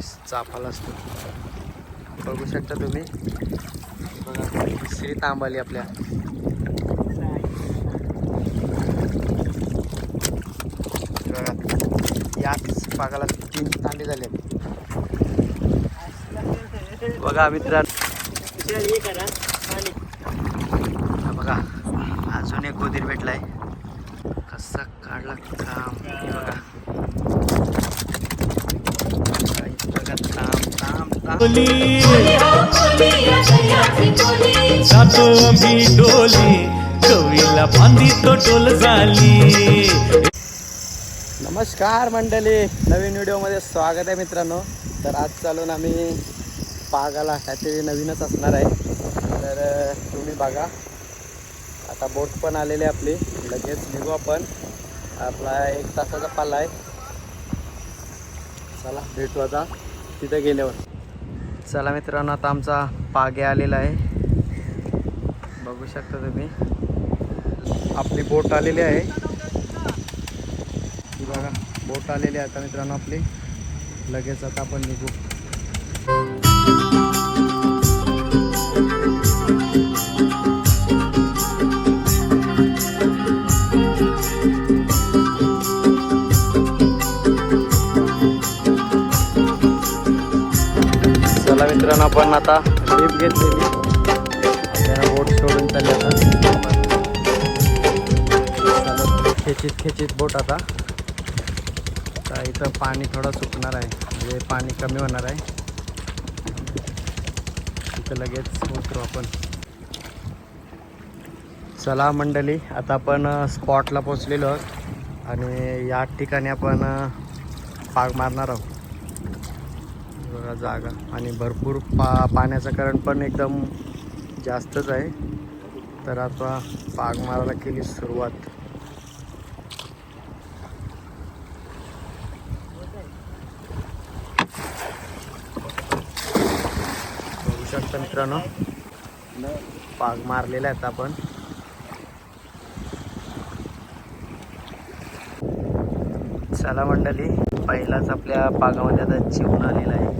चाफाला असतो बघू शकता तुम्ही. बघा तिसरी तांब आपल्या. बघा याच पागाला तीन तांबे झाले. बघा मित्रांनो. बघा अजून एक गोदीर भेटलाय. कसा काढला काम हे बघा बघा थांब जातो आम्ही डोली कवीला बांधी तो डोल झाली. नमस्कार मंडळी नवीन व्हिडिओमध्ये स्वागत आहे मित्रांनो. तर आज चालून आम्ही पागाला काहीतरी नवीनच असणार आहे. तर तुम्ही बघा. आता बोट पण आलेली आहे आपली. लगेच निघू आपण. आपला एक तासाचा पाला आहे. चला भेटू आता. तिथे गेल्यावर. चला मित्रांनो आता आमचा पागे आलेला आहे. बघू शकता तुम्ही. आपली बोट आलेली आहे. बघा बोट आलेली आहे आता मित्रांनो आपली. लगेच आता आपण निघू. पण आता लिप घेतलेली आपल्याला बोट सोडून चालली आता. खेचित खेचीत खेचीत बोट आता. तर इथं पाणी थोडं सुकणार आहे. म्हणजे पाणी कमी होणार आहे. इथं लगेच उतरू आपण. चला मंडळी आता आपण स्पॉटला पोचलेलो आहोत. आणि या ठिकाणी आपण पाग मारणार आहोत. बघा जागा. आणि भरपूर पा पाण्याचं करंट पण एकदम जास्तच आहे. तर आता पाग मारायला केली सुरुवात. बघू शकता मित्रांनो पाग मारलेला आहेत आपण. चला मंडळी पहिलाच आपल्या बागामध्ये आता चिवून आलेला आहे.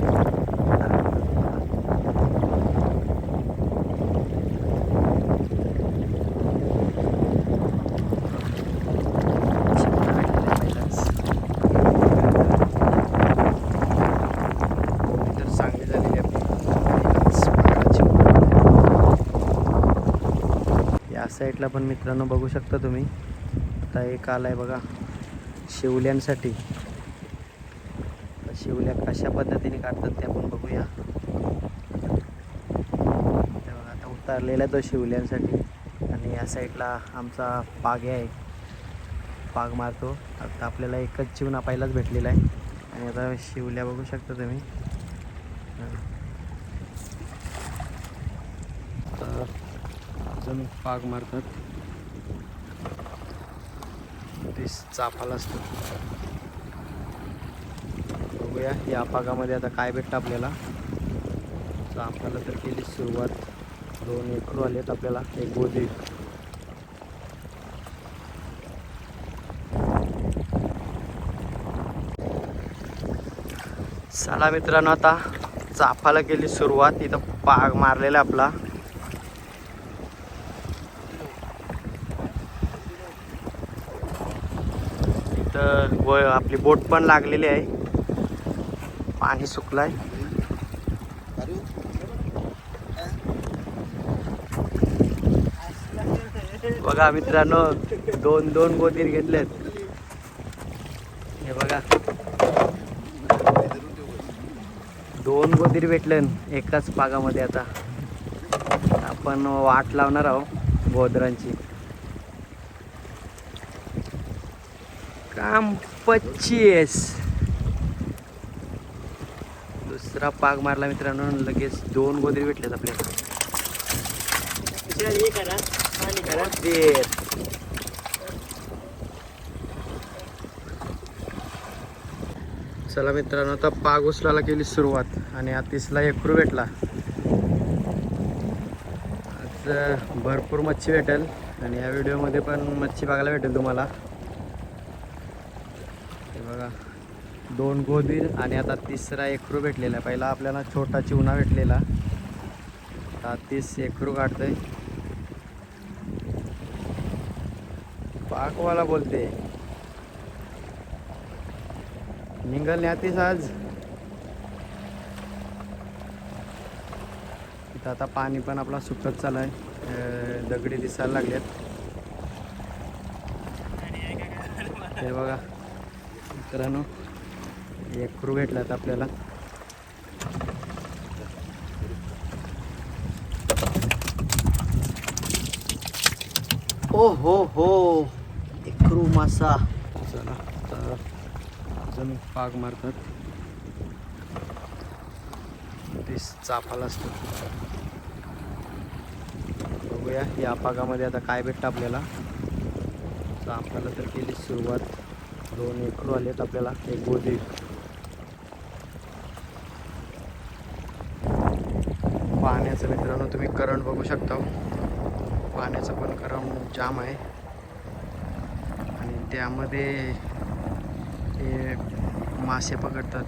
तर या साईडला पण मित्रांनो बघू शकता तुम्ही. आता एक आला आहे बघा. शिवल्यांसाठी. शिवल्या कशा पद्धतीने काढतात ते आपण बघूया. आता उतारलेला आहे तो शिवल्यांसाठी. आणि या साईडला आमचा पाग आहे. पाग मारतो. आता आपल्याला एकच चिवणा पहिलाच भेटलेला आहे. आणि आता शिवल्या बघू शकता तुम्ही. अजून पाग मारतात. ते चाफाला असतो. बघूया या पागामध्ये आता काय भेटतं आपल्याला. चाफाला तर केली सुरुवात. दोन एकरू आलेत आपल्याला एक गोदी चला मित्रांनो आता चाफाला केली सुरुवात. इथं पाग मारलेला आपला इथं व आपली बोट पण लागलेली आहे. पाणी सुकलाय. बघा मित्रांनो दोन दोन गोदीर घेतलेत. हे बघा. दोन गोदीर भेटले एकाच पागामध्ये आता. आपण वाट लावणार आहोत गोदरांची. काम पच्चीस. दुसरा पाग मारला मित्रांनो लगेच दोन गोदरी भेटलेत आपल्याला. चला मित्रांनो आता पाग उचलायला केली सुरुवात आणि आतिसला एकरू भेटला. आज भरपूर मच्छी भेटेल आणि या व्हिडिओमध्ये पण मच्छी बघायला भेटेल तुम्हाला हे बघा दोन गोबीर आणि आता तिसरा एकरू भेटलेला आहे. पहिला आपल्याला छोटा चिवणा भेटलेला. आता तीस एकरू काढतोय. पाकवाला बोलते. निघल न्यातीस आज. इथं आता पाणी पण आपला सुकत चालू आहे दगडी दिसायला लागल्यात हे बघा मित्रांनो. एक क्रू भेटलात आपल्याला. ओ हो हो. क्रू मासा. चला तर अजून पाग मारतात. ते चापाला असतो. बघूया या पागामध्ये आता काय भेटतं आपल्याला. चापाला तर केली सुरुवात. दोन एकरू आलेत आपल्याला. एक गोदी पाण्याचं मित्रांनो तुम्ही करंट बघू शकता. पाण्याचं पण करंट जाम आहे. आणि त्यामध्ये हे मासे पकडतात.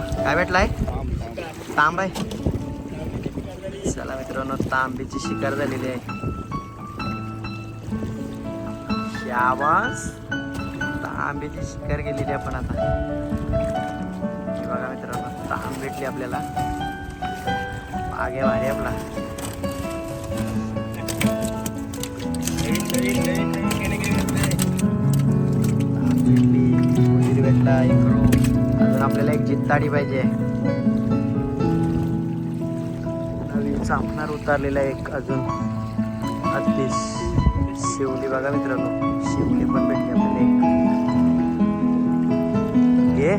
काय भेटलाय? तांब आहे. चला मित्रांनो तांबीची शिकार झालेली आहे. शाबास. तांबीची शिकार केलेली आपण आता. बघा मित्रांनो तांब भेटली आपल्याला. मागे भारी आपला. भेटली. भेटला इकडून आपल्याला एक जिंताडी पाहिजे. नवीन सामनार उतारलेला एक अजून. अगदीच शिवली बघा मित्रांनो. शिवली पण भेटली आपल्याला एक. घे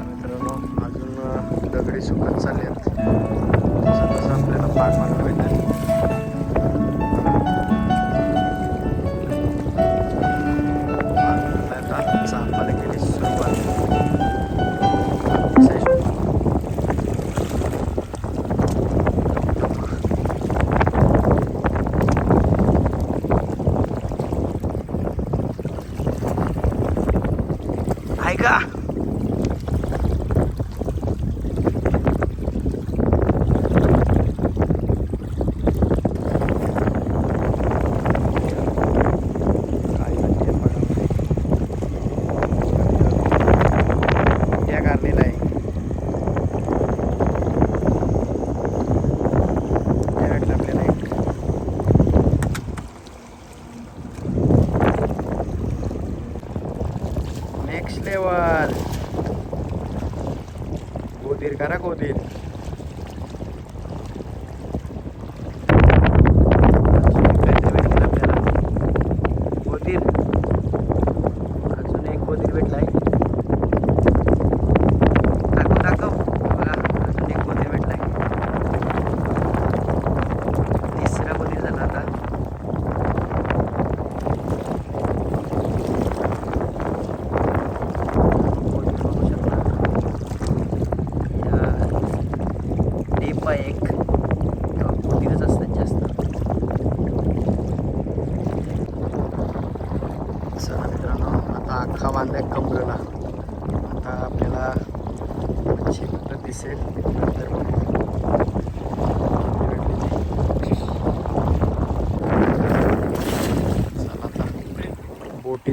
मित्रांनो अजून दगडी सुकत चालले आहेत तसं तसं आपल्याला पाठ मारलं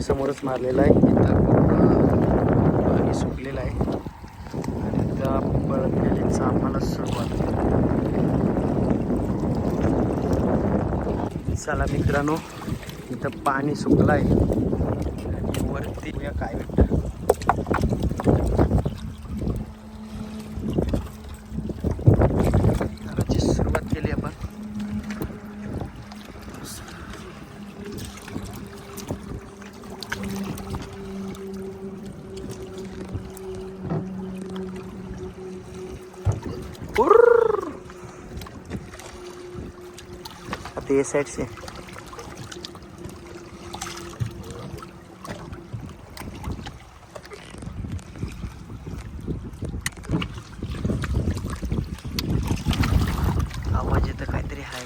बोटी समोरच मारलेला आहे. इथं पूर्ण पाणी सुकलेलं आहे. आणि त्या परत गेली आम्हाला सुरुवात चला मित्रांनो इथं पाणी सुकलं आहे आणि वरती काय भेटतं साइड से आवाज येतं काहीतरी आहे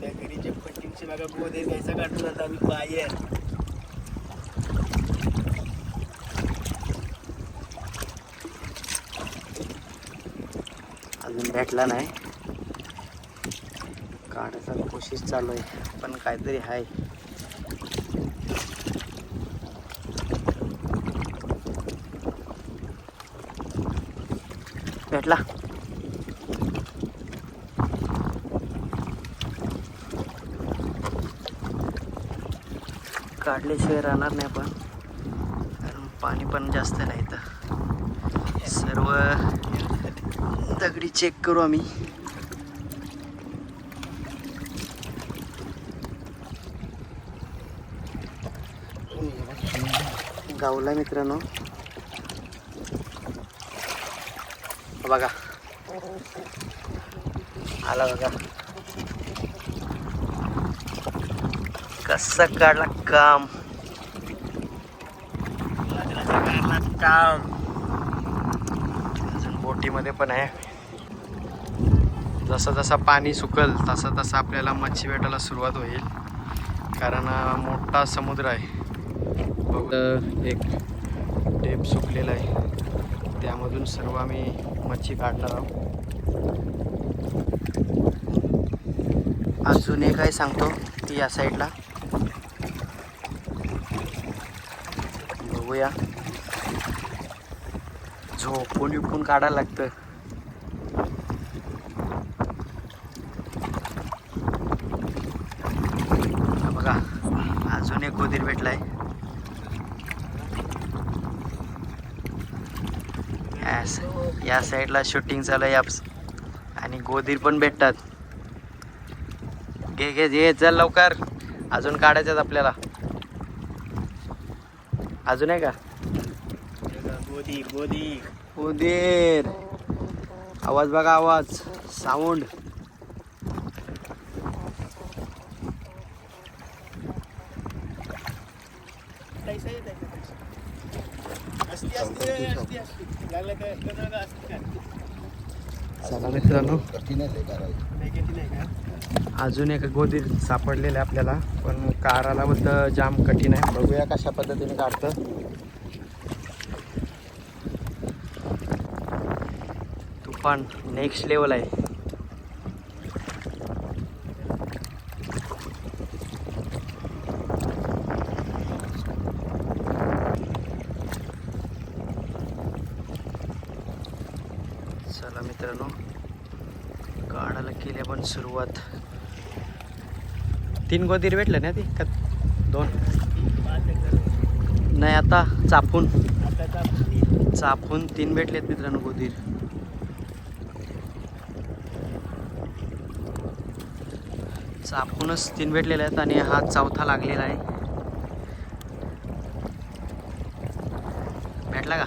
त्या घरीच्या पट्टींची बघा घ्यायचा काढून आता आम्ही बाहेर अजून भेटला नाही. काढायचा कोशिश चालू आहे पण काहीतरी आहे. भेटला. काढल्याशिवाय राहणार नाही पण कारण पाणी पण जास्त नाही तर सर्व दगडी चेक करू आम्ही. गावला मित्रांनो. बघा. आला बघा. कसा काढला काम. काम. अजून बोटीमध्ये पण आहे. जसं जसं पाणी सुकल तसं तसं आपल्याला मच्छी भेटायला सुरुवात होईल. कारण मोठा समुद्र आहे. बघ एक टेप सुकलेला आहे. त्यामधून सर्व आम्ही मच्छी काढणार आहोत. अजून एक आहे सांगतो की या साईडला. बघूया. झोपून विपून काढायला लागतं हा बघा अजून एक गोदीर भेटलाय या स- या साईडला शूटिंग चालू आहे याप्स. आणि गोदीर पण भेटतात. घे घे घे चल लवकर. अजून काढायच्यात आपल्याला. अजून आहे का? गोदी गोदी उदीर आवाज बघा आवाज. साऊंड पैसा येत आहे का पैसा? असती असती रे, असती असती लागलं काय असतं ना असती काय चला मित्रांनो. अजून एक गोदीर सापडलेलं आहे आपल्याला पण काराला बद्दल जाम कठीण आहे. बघूया कशा पद्धतीने काढतं. तुफान नेक्स्ट लेवल आहे चला मित्रांनो काढायला केली आपण सुरुवात तीन गोदीर भेटले ना ती? का दोन? नाही आता चापून. चापून तीन भेटलेत मित्रांनो गोदीर. चापूनच तीन भेटलेले आहेत आणि हा चौथा लागलेला आहे. भेटला का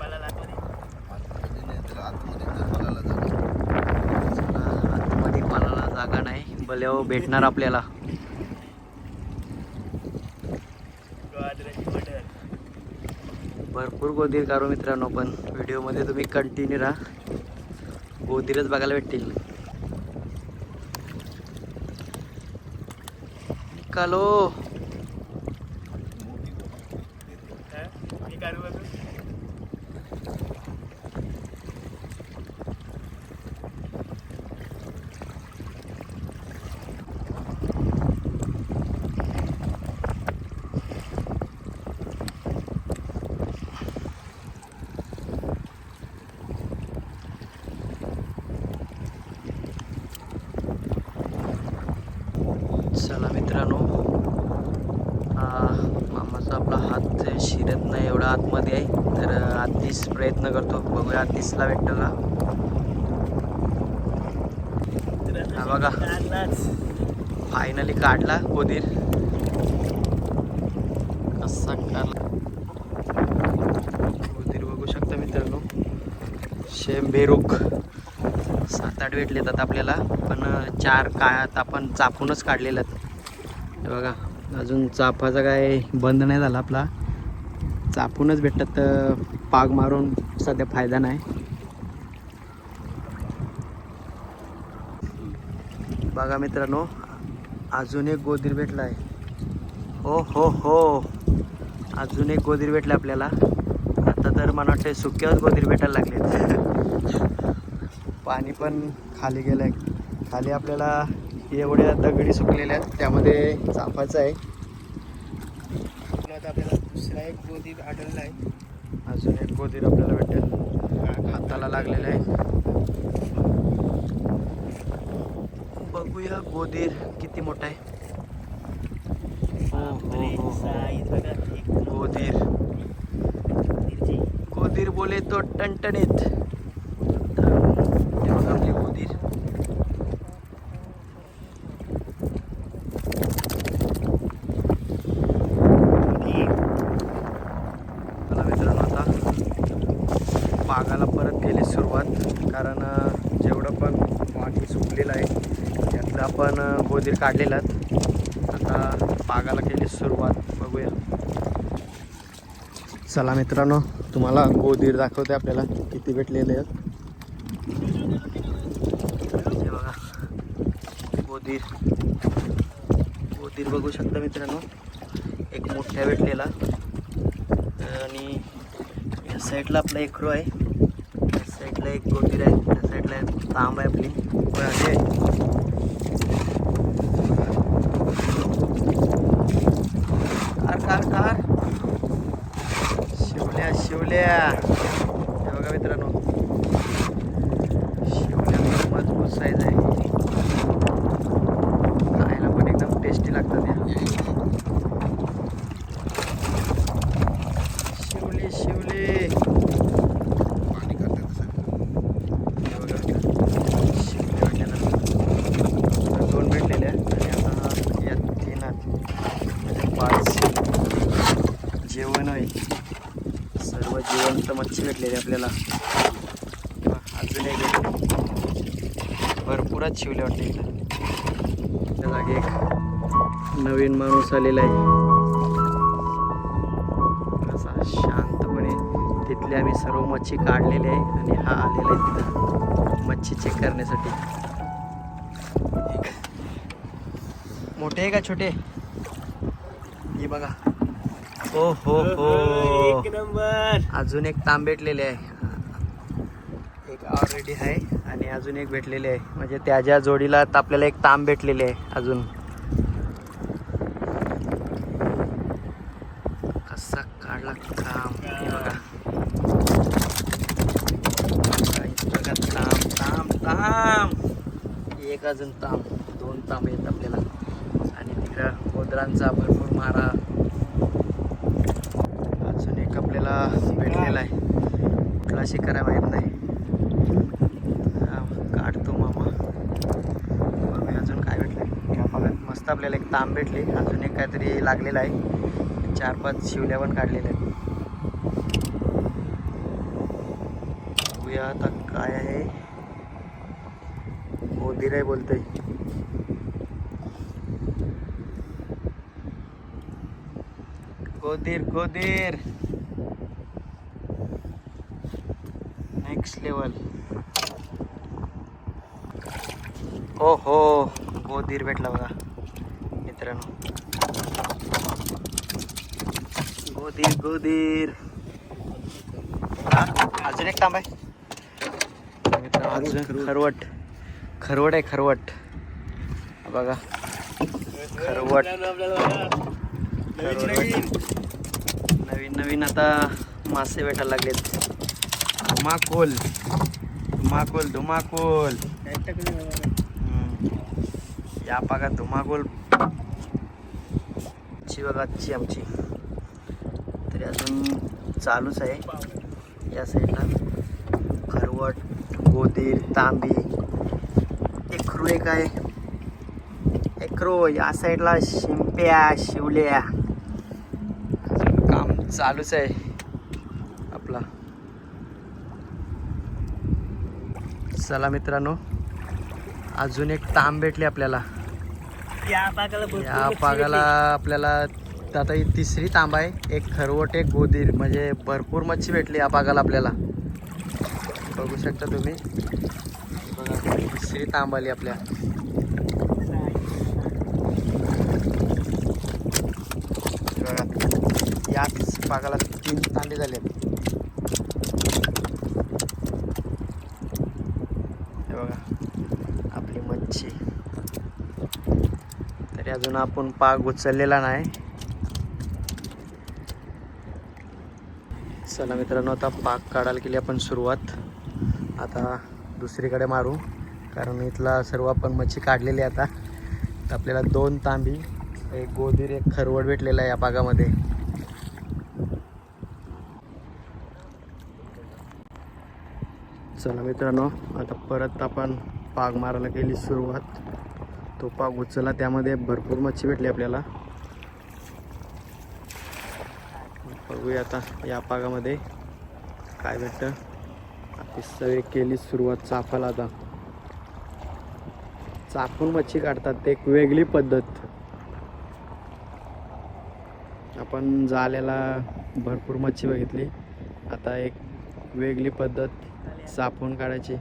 मला लागलं चला, आतमध्ये पालाला भले नाही भेटणार आपल्याला. भरपूर गोदीर कारो मित्रांनो पण व्हिडिओमध्ये तुम्ही कंटिन्यू राहा. गोदीरच बघायला भेटतील. कालो हा? मी काढू बघू चला मित्रांनो हा मामाचा आपला हात शिरत नाही एवढा आतमध्ये आहे तर आतीस प्रयत्न करतो. बघूया आतीसला भेटतो का हा बघा. फायनली काढला गोदीर कसा काढला. गोदीर बघू शकता मित्रांनो. असे बेरूक सात आठ भेटले आहेत आपल्याला पण चार काळात आपण चापूनच काढलेलं बघा अजून चापाचा काय बंद नाही झाला आपला. चापूनच भेटतात तर पाग मारून सध्या फायदा नाही. बघा मित्रांनो अजून एक गोदीर भेटला आहे. हो हो हो. अजून एक गोदीर भेटला आपल्याला. आता तर मला वाटतं सुक्यावर गोदीर भेटायला लागले पाणी पण खाली गेलं आहे खाली आपल्याला एवढ्या दगडी सुकलेल्या आहेत त्यामध्ये चाफाचं आहे. आता आपल्याला दुसरा एक गोदीर आढळला आहे अजून एक गोदीर आपल्याला भेटेल. हाताला लागलेलं आहे. बघूया गोदीर किती मोठा आहे. हो, एक गोदीर. गोदीर बोले तो टणटणीत हे बघा आपली गोदीर आणि मला मित्रांनो आता बागाला परत केली सुरुवात. कारण जेवढं पण वाटी सुकलेलं आहे त्यातलं आपण गोदीर काढलेलं आता बागाला केली सुरुवात. बघूया. चला मित्रांनो तुम्हाला गोदीर दाखवते आपल्याला किती भेटलेले आहेत. बघा. गोदीर. गोदीर बघू शकता मित्रांनो. एक मोठ्या भेटलेला. आणि या साईडला आपला एक आहे या साईडला एक गोदीर आहे त्या साईडला एक तांब आहे आपली वर आली आहे कार कार कार शिवल्या शिवल्या हे बघा मित्रांनो शिवल्या पण मजबूत साईज आहे खायला पण एकदम टेस्टी लागतात या शिवले शिवले हे बघा. शिवले वाट्याला. आता दोन भेटलेले आहेत आणि आता या तीन आहेत म्हणजे पाच जेवण आहे सर्व जिवंत मच्छी भेटलेली आपल्याला. अजून एक भरपूरच शिवले वाटते इथं. त्या जागे एक नवीन माणूस आलेला आहे. असा शांतपणे तिथले आम्ही सर्व मच्छी काढलेले आहे आणि हा आलेला आहे तिथं. मच्छी चेक करण्यासाठी. मोठे आहे का छोटे? हे बघा. हो हो हो. एक नंबर. अजून एक तांब भेटलेले आहे. एक ऑलरेडी आहे आणि अजून एक भेटलेले आहे. म्हणजे त्याच्या जोडीला आपल्याला एक तांब भेटलेले आहे अजून. कसा काढला काम बघा. बघा, तांब तांब तांब. एक अजून तांब दोन तांब आहेत आपल्याला. आणि तिकडं गोदरांचा भरपूर मारा अजून एक आपल्याला भेटलेला आहे कशी करायला येत माहीत नाही. काढतो मामा. बघूया अजून काय भेटलं या बघा मस्त आपल्याला एक तांब भेटली. अजून एक काहीतरी लागलेला आहे. चार पाच शिवल्या पण काढलेल्या आहेत. बघूया आता काय आहे. गोदीर आहे बोलतोय. कोदीर कोदीर नेक्स्ट लेवल हो हो गोदीर भेटला बघा मित्रांनो. गोदीर गोदीर अजून एक तांब आहे. अजून खरवट खरवट आहे खरवट. बघा खरवट खरवट. नवीन नवीन नवीन नवीन आता मासे भेटायला लागलेत. धुमाकूल. धुमाकूल धुमाकूल. काय बघा. या धुमाकूल. ची बघा आजची आमची. तरी अजून चालूच आहे. या साईडला खरवट गोदीर तांबी एकरू एक आहे. एकरो या साईडला शिंप्या शिवल्या. अजून काम चालूच आहे आपला चला मित्रांनो अजून एक तांब भेटली आपल्याला. या या पागाला आपल्याला आता ही तिसरी तांबा आहे एक खरवट एक गोदीर म्हणजे भरपूर मच्छी भेटली या पागाला आपल्याला. बघू शकता तुम्ही. बघा तिसरी तांब आली आपल्या. बघा याच पागाला तीन तांबे झाले हे बघा आपली मच्छी तरी अजून आपण पाग उचललेला नाही. चला मित्रांनो आता पाक काढायला केली आपण सुरुवात. आता दुसरीकडे मारू कारण इथला सर्व आपण मच्छी काढलेली आहे आता. आपल्याला दोन तांबी एक गोदीर एक खरवड भेटलेला आहे या पागामध्ये. चला मित्रांनो आता परत आपण पाग मारायला केली सुरुवात. तो पाग उचलला त्यामध्ये भरपूर मच्छी भेटली आपल्याला. बघूया आता या पागामध्ये काय भेटतं. आपली सगळी केली सुरुवात चापाला आता. चापून मच्छी काढतात ते एक वेगळी पद्धत. आपण जाल्याला भरपूर मच्छी बघितली. आता एक वेगळी पद्धत चापून काढायची.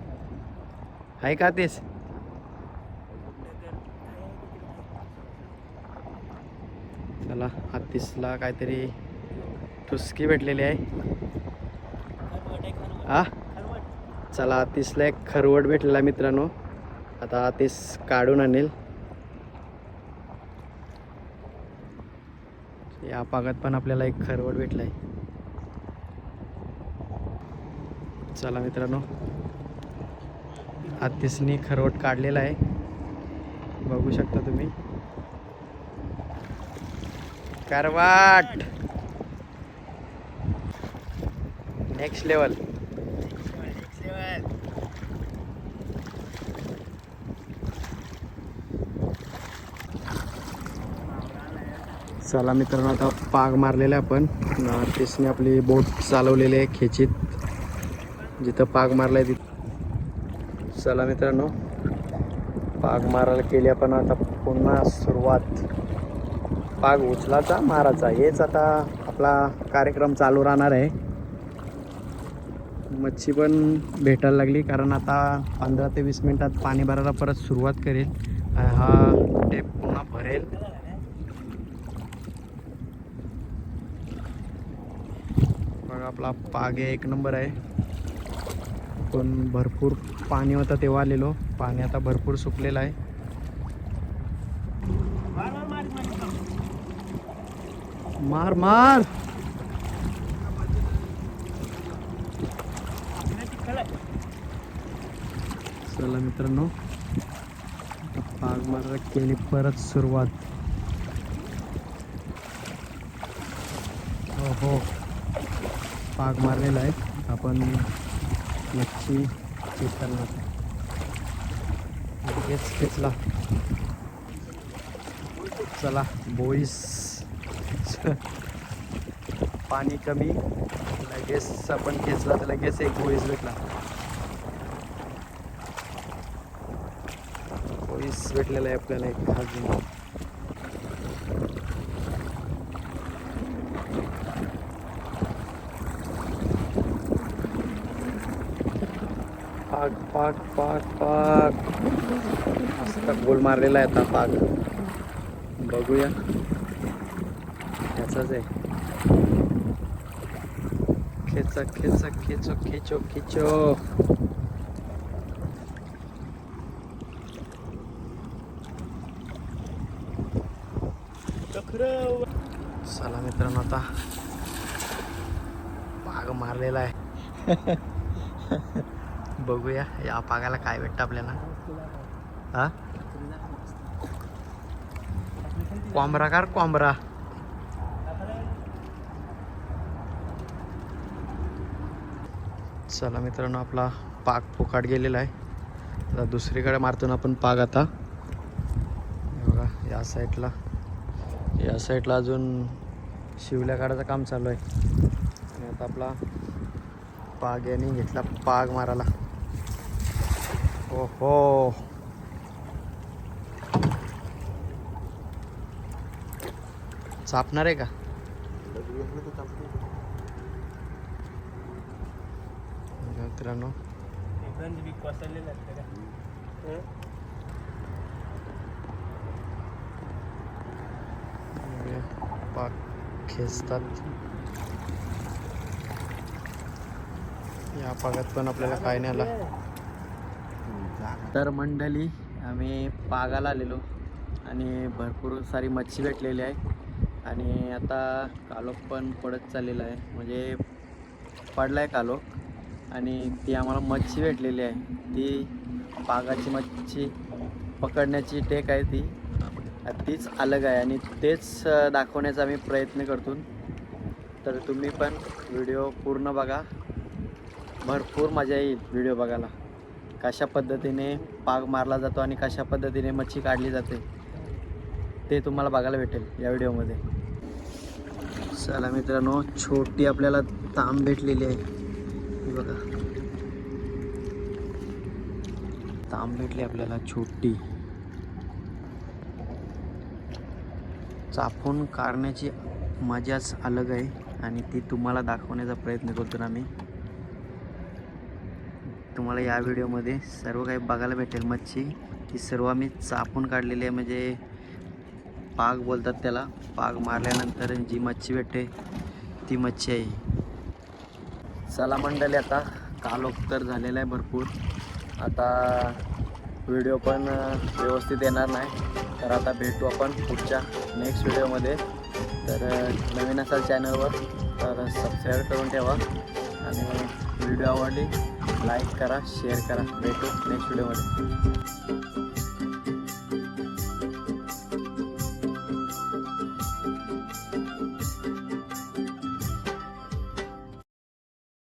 आहे का तेच? चला हत्तीसला काहीतरी ठुसकी भेटलेली आहे. हा चला हत्तीसला एक खरवट भेटलेला मित्रांनो. आता हत्तीस काढून आणेल. या पागात पण आपल्याला एक खरवट भेटलाय. चला मित्रांनो. हत्तीसनी खरवट काढलेला आहे. बघू शकता तुम्ही. करवाट. नेक्स्ट लेवल चला मित्रांनो आता पाग मारलेला आहे आपण. तेचने आपली बोट चालवलेली आहे खेचीत. जिथं पाग मारलाय तिथं. चला मित्रांनो पाग मारायला केली आपण आता पुन्हा सुरुवात. पाग उचलाचा मारायचा हेच आता आपला कार्यक्रम चालू राहणार आहे. मच्छी पण भेटायला लागली कारण आता पंधरा ते वीस मिनिटात पाणी भरायला परत सुरुवात करेल. हा टेप पुन्हा भरेल. बघा आपला पाग एक नंबर आहे. पण भरपूर पाणी होतं तेव्हा आलेलो. पाणी आता भरपूर सुकलेलं आहे. मार मार. चला मित्रांनो पाग मारायला केली परत सुरुवात. हो हो पाग मारलेला आहे. आपण मच्छी चेक करणार लगेच खेचला. चला बोईस पाणी कमी लगेच आपण खेचला तर लगेच एक बोईस भेटला. बोईस भेटलेला आहे आपल्याला एक अजून. पाग पाक पाक पाक. मस्त गोल मारलेला आहे आता पाक. बघूया. त्याचाच आहे. खेचा खेचा खेचो खेचो खेचो चला मित्रांनो आता पाग मारलेला आहे. बघूया या पागाला काय भेटतं आपल्याला. हा? कोंबरा कार कोंबरा. चला मित्रांनो आपला पाक फोकाट गेलेला आहे. आता दुसरीकडे मारतो ना आपण पाग आता. बघा या साईडला. या साईडला अजून शिवल्या काढायचं काम चालू आहे. आणि आता आपला पाग याने घेतला पाग मारायला. ओहो. चापणार आहे का? मित्रांनो. पाक खेचतात. या पागात पण आपल्याला काय नाही आला. तर मंडळी आम्ही पागाला आलेलो आणि भरपूर सारी मच्छी भेटलेली आहे. आणि आता कालोख पण पडत चाललेला आहे. म्हणजे पडला आहे कालोख. आणि ती आम्हाला मच्छी भेटलेली आहे. ती पागाची मच्छी पकडण्याची टेक आहे ती. तीच अलग आहे आणि तेच दाखवण्याचा आम्ही प्रयत्न करतो. तर तुम्ही पण व्हिडिओ पूर्ण बघा. भरपूर मजा येईल व्हिडिओ बघायला. कशा पद्धतीने पाग मारला जातो आणि कशा पद्धतीने मच्छी काढली जाते ते तुम्हाला बघायला भेटेल या व्हिडिओमध्ये. चला मित्रांनो छोटी आपल्याला ताम भेटलेली आहे. बघा. ताम भेटली आपल्याला छोटी. चापून काढण्याची मजाच अलग आहे आणि ती तुम्हाला दाखवण्याचा प्रयत्न करतो ना मी. तुम्हाला या व्हिडिओमध्ये सर्व काही बघायला भेटेल मच्छी. ती सर्व आम्ही चापून काढलेली आहे म्हणजे पाग बोलतात त्याला. पाग मारल्यानंतर जी मच्छी भेटते ती मच्छी आहे. चला मंडळी आता कालोख तर झालेला आहे भरपूर. आता व्हिडिओ पण व्यवस्थित येणार नाही. तर आता भेटू आपण पुढच्या नेक्स्ट व्हिडिओमध्ये. तर नवीन असाल चॅनलवर तर सबस्क्राईब करून ठेवा. आणि व्हिडिओ आवडली लाईक करा शेअर करा. भेटू नेक्स्ट व्हिडिओमध्ये.